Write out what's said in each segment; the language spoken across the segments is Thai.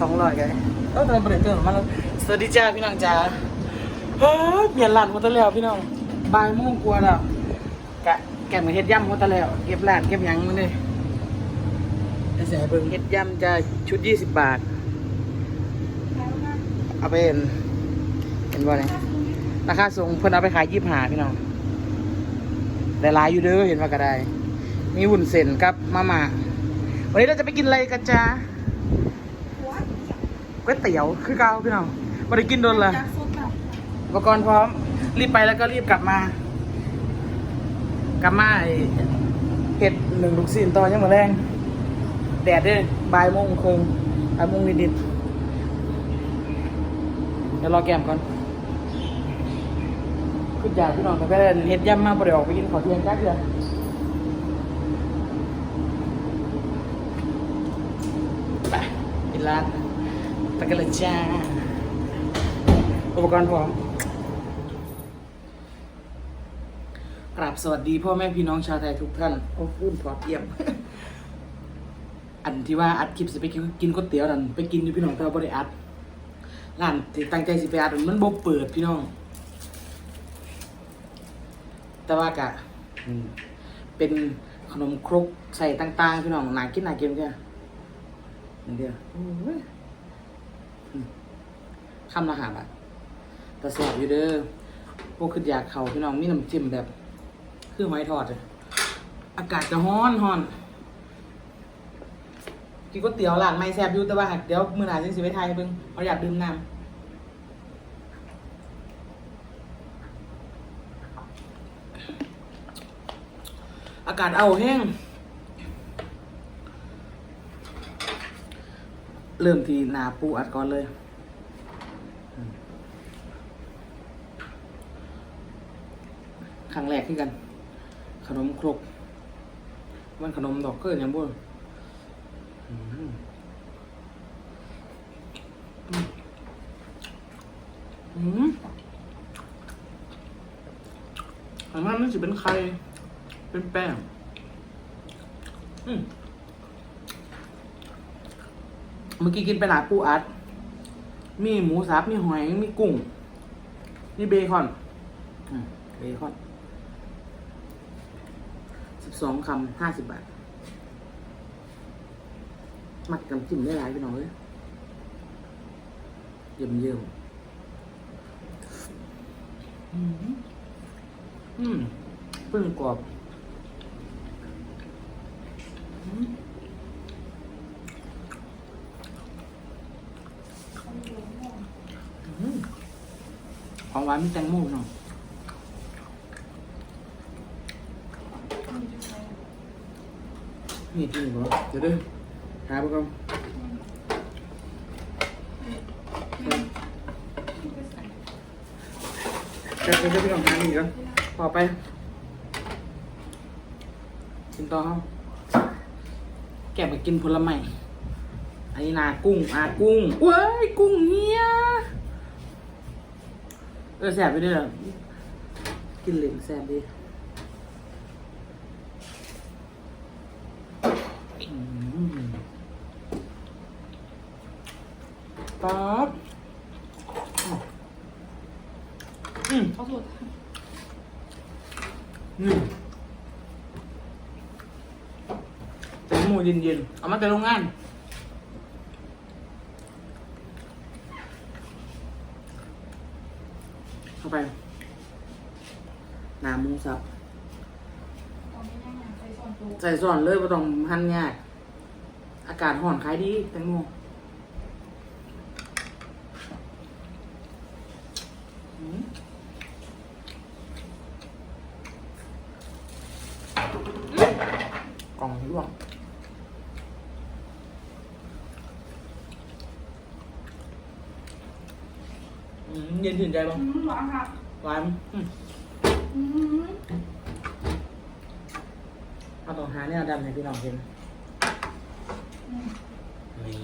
สองร้อยกันเออทำไมเปลี่ยนเติมมาแล้วสวัสดีจ้าพี่น้องจ้าเฮ้ยเปลี่ยนร้านหมดแล้วพี่น้องบ่ายโมงกว่าแล้วกะแกงมาเฮ็ดย่ำหมดแล้วเก็บร้านเก็บหยังมาเลยไอ้แสเบิ่งเฮ็ดย่ำจะชุดยี่สิบบาทเอาไปเห็นเห็นบ่เนี่ยราคาสูงเพิ่นเอาไปขายยี่สิบห้าพี่น้องได้หลายอยู่เด้อเห็นว่าก็ได้มีวุ้นเส้นกับมาม่าวันนี้เราจะไปกินอะไรกันจ้า ก๋วยเตี๋ยวคือเก่าพี่น้องไม่ได้กินโดนละอุปกรณ์พร้อม รีบไปแล้วก็รีบกลับมา กลับมาไอ้เห็ดหนึ่งลูกซีนต่อยังมาแรงแดดเด้อบ่ายโมงครึ่งบ่ายโมงนิดๆเดี๋ยวรอแก้มก่อนขึ้นจากพี่น้องแต่ก็เห็ดย่ำมาบ่ได้ออกไปกินข้าวเที่ยงจ้าเดือนไปปิดร้านไป กันเลยจ้า อุปกรณ์พร้อมกราบสวัสดีพ่อแม่พี่น้องชาวไทยทุกท่าน โอ้พูดพอเยี่ยม อันที่ว่าอัดคลิปสิไปกินกินก๋วยเตี๋ยวนั่นไปกินอยู่พี่น้องแต่ว่าบ่ได้อัดร้านที่ตั้งใจสิไปอัดมันบ่เปิดพี่น้อง แต่ว่ากะอืมเป็นขนมครกใส่ต่างๆพี่น้องน่ากินน่ากินจ้ะอันเดียวโอ้ยอืม คำละหาบาทแต่แสบอยู่เด้อพวกขึ้นอยากเขาพี่น้องมีน้ำจิ้มแบบคือหอยทอดอากาศจะร้อนร้อนกินก๋วยเตี๋ยวร้านไม่แซ่บอยู่แต่ว่าเดี๋ยวมือหนาจังสิไปไทยเบิ่งเขาอยากดื่มน้ำอากาศเอาแห้ง เริ่มที่นาปูอัดก่อนเลยอืม ครั้งแรกที่กัน ขนมครกมันขนมดอกเกินยังบ่อืมอืมอืมอันนั้นนจะเป็นไข่เป็นแป้ง อืมเมื่อกี้กินไปหลายปูอัด มีหมูสับ มีหอย มีกุ้ง มีเบคอนอเบคอน สองคำห้าสิบบาท มัดกับจิ้มได้หลายไปหน่อยเยี่ยมเยี่ยมอืมอืมปึ้งกรอบอืมของหวานมีแตงโมเนาะ นี่จริงเหรอเดี๋ยวเด้อหาไปก่อนแค่เป็นพี่น้องหานี่ก่อนพอไปกินต่อเฮาแกะไปกินผลไม้อันนี้นากุ้งอากุ้งเว้ยกุ้งเฮียเออแสบไปด้วยเหรอกินเหล็กแสบดีอืม ป๊อปอืมเขาสดอืมแตงโมเย็นๆเอามาแต่โรงงานเข้าไปหนาหมูสับตอนนี้ได้งานใช้ส่วนตัวใส่ส่วนเลยไม่ต้องหั่นยากอากาศห่อนขายดีแตงโมอืมกล่องร่วง อืมเย็นถึงใจบ้างอืมหวานค่ะหวานอืมอืมเอาต้องหาแนวดำให้พี่น้องเห็นอืมนี่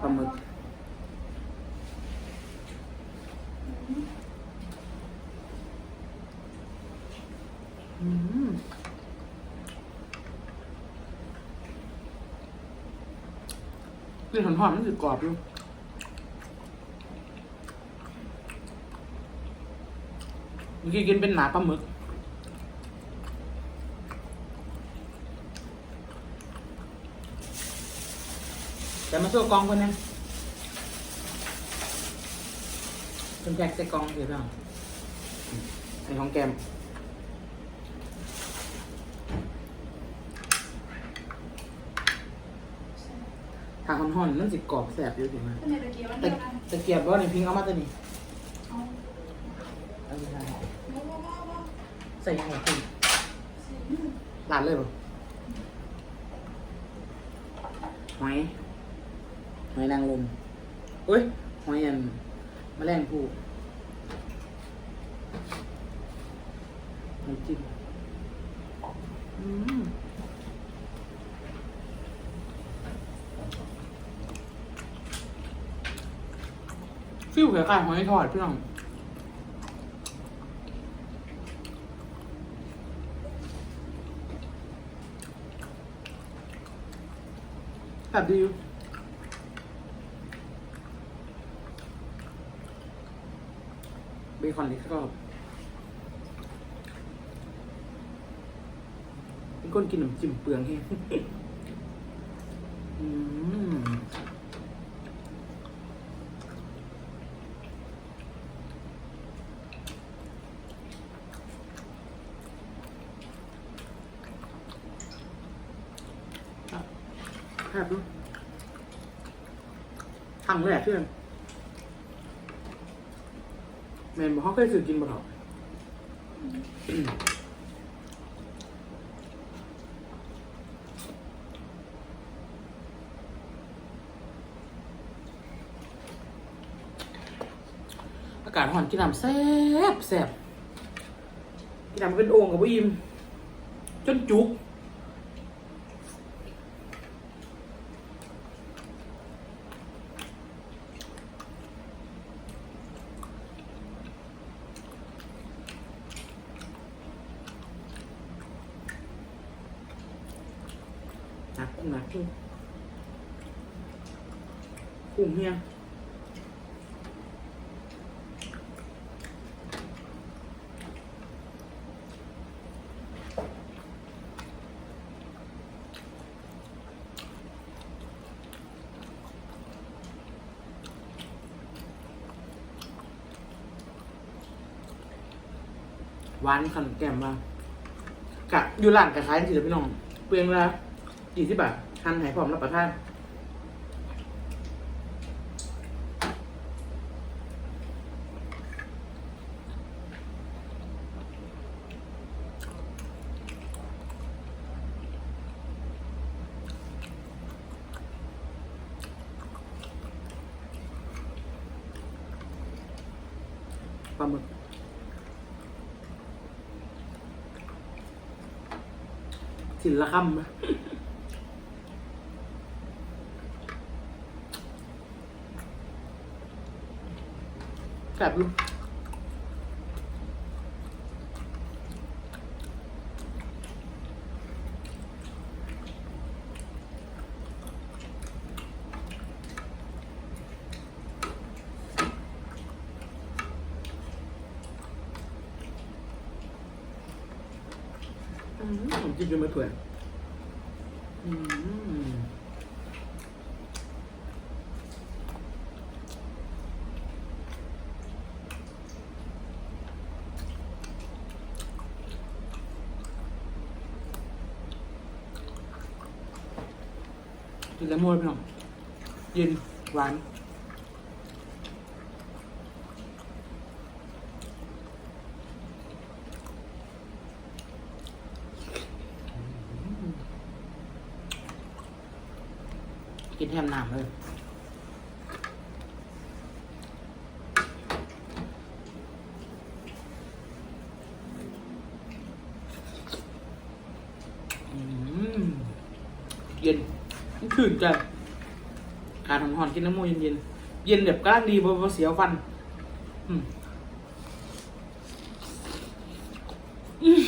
ปลาหมึกอืม กินหอมๆมันสึ กรอบอยู่เมื่อกี้กินเป็นหนาปลาหมึกแต่มาช่วกองคนนึงเป็นแจกใส่กองเดี๋ยวเราในของแกม ห่อนๆมันสิกรอบแสบอยู่ถึงมาเป็นในตะเกียบมันตะเดียวกันตะเกียบว่าในพิงเอามาตัวนี้เอาเอาไปใส่ว้าวว้าวว้าวว้าวใส่ยังไงคุณสีลาดเลยป่ะหอยหอยนางรมเอ้ยหอยอันแมลงภู่น้ำจิ้มอืม ฟิวคล้ายๆหอยทอดพี่น้องแบบดีอยู่เบคอนเล็กก็เป็นคนกินขนมจิ้มเปลืองแห้ง อืมอะ ครับดูทำแรกเพื่อนแมนบอกเขาเคยซื้อกินบ่หรอกอากาศร้อนกินน้ำแซ่บแซ่บกินน้ำเป็นโอ่งกับวิมจนจุก หนักกุ้งหนักกุ้งกุ้งเฮียหวานขันแก้มมากะอยู่ร้านกะขายสิเดี๋ยวพี่น้อง เปลืองละ ยี่สิบบาทหั่นให้พร้อมรับประทานปลาหมึกสินละคำนะ แบบลูกอืมผมจิ้มจนมาถั่วยอืม กินแล้วมวไปหน่อยเย็นหวานกินแทมน้ำเลย อืมเย็นมัน ขื่นใจขาทำหอนกินน้ำมูกเย็นเย็นๆเย็นแบบกำลังดีเพราะว่าเสียวฟัน อืม อืม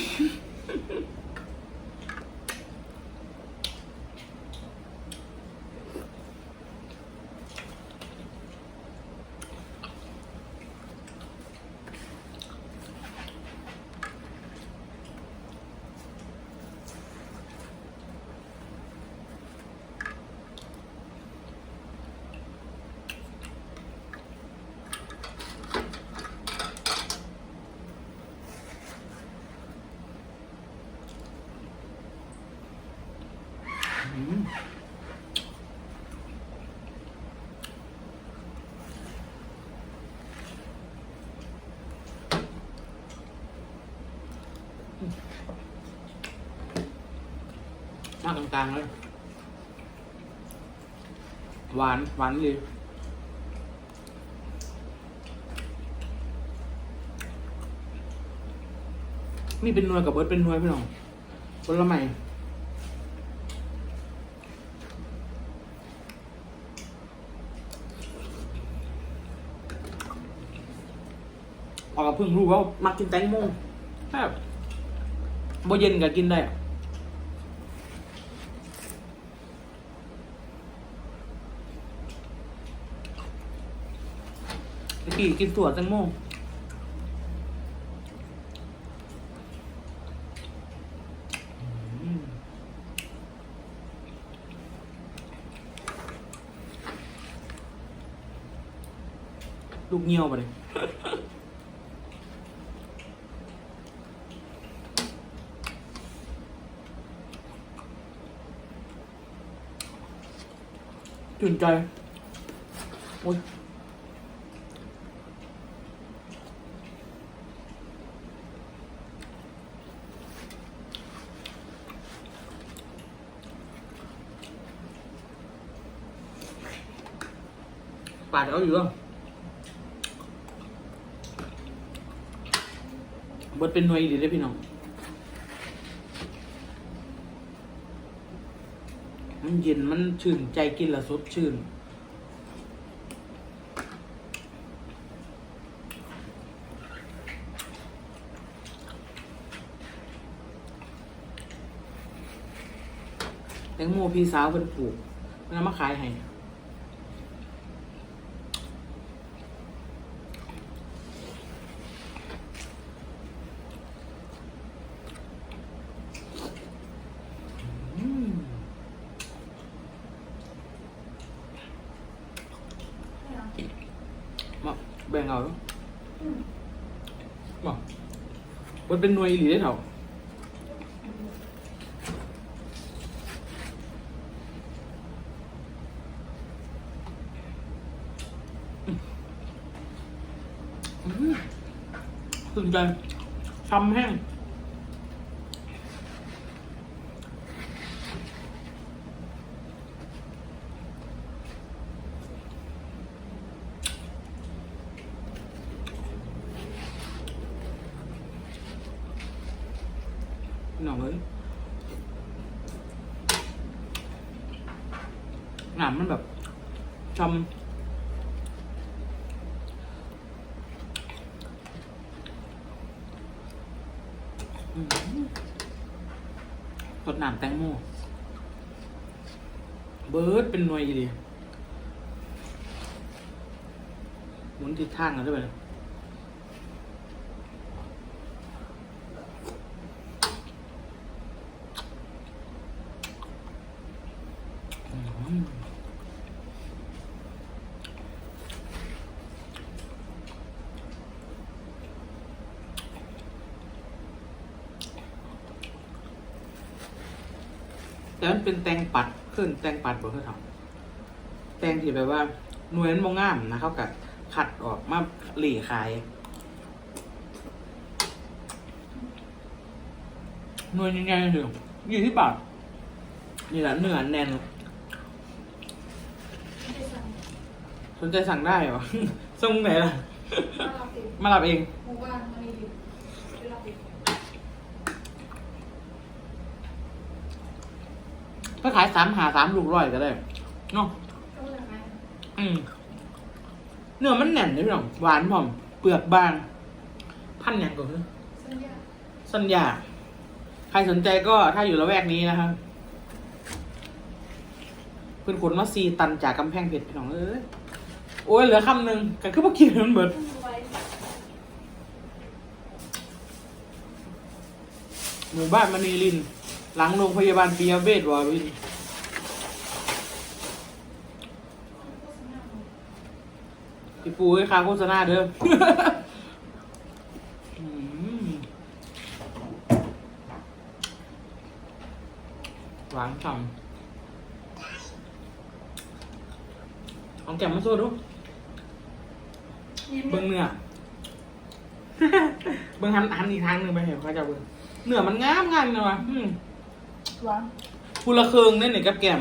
มากกลางๆเลย หวาน หวานเลยนี่เป็นนวยกับเบิร์ดเป็นนวยพี่น้องผลไม้ออกับเพิ่งรู้ว่ามักกินแตงโมแบบบ่เย็นก็กินได้ เมื่อ กี้กินถั่วแตงโมอืมลูกเงี้ยวไปเลยตื่นใจโอ้ย ปาดเอาอยู่อะเบิดเป็นหน่วยดีเลยพี่น้อง มันเย็นมันชื่นใจกินละสดชื่นแตงโมพี่สาวเพิ่นปลูกเพิ่นเอามาขายให้ อืม ไม่เอา มาแบ่งเอา อืม มา มันเป็นหน่วยอีหลีได้เถ่าอืมตื่นใจช้ำแห้ง พี่น้องเอ้ยหนามมันแบบ ชำอื้อหือสดนามแตงโม เบิร์ดเป็นหน่วยอีดีหมุนทิศทางกันด้วยไปเลย อืม แต่มันเป็นแตงปัดขึ้นแตงปัดบ่คือทำแตงที่แบบว่าหน่วยมันมองงามนะเขากับขัดออกมาหลีขายหน่วยยังไงถึงยี่สิบบาทนี่แหละเนื้อแน่นไม่ได้สั่งสนใจสั่งได้เหรอส่งไหนล่ะ มารับติดมารับเอง หมู่บ้านมันมีดิไปรับติด ถ้าขายสามหาสามลูกร้อยก็ได้เนาะก็เลยไหมอืมเนื้อมันแน่นเลยพี่น้องหวานหอมเปลือกบาง พันอย่างก็คือสัญญาสัญญา ใครสนใจก็ถ้าอยู่ละแวกนี้นะครับเพื่อนขนมาซีตันจากกำแพงเพชรพี่น้องเอ้ยโอ้ยเหลือคำหนึ่งกันคือพวกกินมันเบิดต้องไว้หมู่บ้านมณีลิน หลังโรงพยาบาลปียเวชวาวินพี่ปูให้คาโฆษณาเด้อหวานฉ่ำของแกมมาสู้ดูเบิ้งเนื้อเบิ้งหันหันอีกทางหนึ่งไปเห็นเขาจะเบิ่งเนื้อมันงามงานเลยวะ วานพูละเคืองนี่หนึ่งกับแกม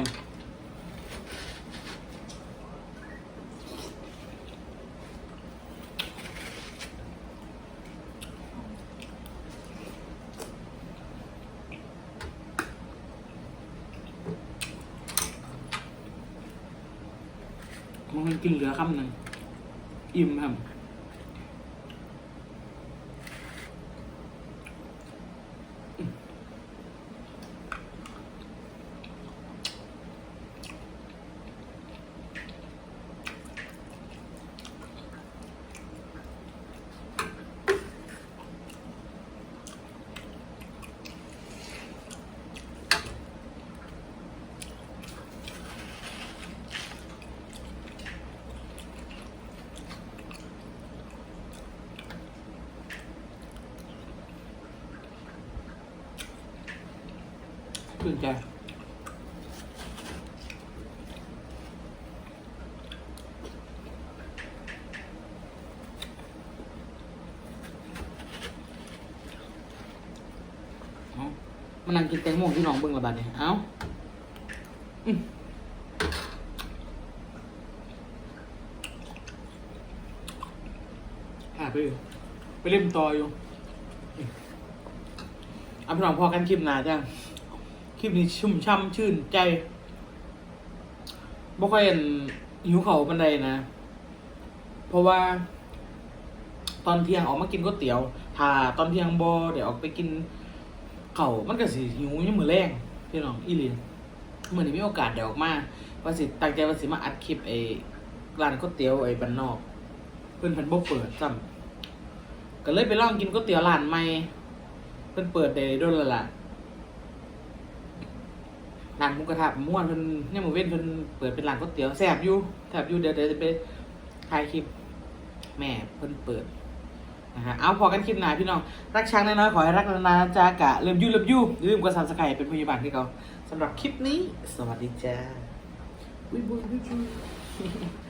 มันกินเหลือคำหนึ่งอิ่มครับ ชื่นใจมานั่งกินแตงโมที่น้องเบิ่งละบาดเนี่ยเอ้าหาไปอยู่ ไปเล่นต่ออยู่อืมเอาพี่น้องพอกันคลิปหนาจ้ะ คลิปนี้ชุ่มช่ำชื่นใจบ่ค่อยเห็นหิวเขาวปันใดนะ เพราะว่าตอนเที่ยงออกมากินก๋วยเตี๋ยวถ้าตอนเที่ยงบ่เดี๋ยวออกไปกินเขามันก็สิหิวยังมือแรงพี่น้องอีลีเมื่อนี้มีโอกาสเดี๋ยวออกมาว่าสิตั้งใจว่าสิมาอัดคลิปไอ้ร้านก๋วยเตี๋ยวไอ้บ้านนอก เพิ่นเพิ่นบ่เปิดซ้ำก็เลยไปลองกินก๋วยเตี๋ยวร้านใหม่เพิ่นเปิดได้โดนและล่ะ ร้านหมุกกระทะม่วนเพิ่นเนี่ยหมูเว้นเพิ่นเปิดเป็นร้านก๋วยเตี๋ยวแซ่บอยู่แซ่บอยู่เดี๋ยวเดี๋ยวจะไปถ่ายคลิปแม่เพิ่นเปิดนะฮะเอาพอกันคลิปหน้าพี่น้อง รักช้างน้อยๆขอให้รักนานๆจ้ากะเริ่มยู่เริ่มยู่ลืมกดซับสไครต์เป็นพยาบาลที่เขาสำหรับคลิปนี้ สวัสดีจ้าบุยบุยบุยบุย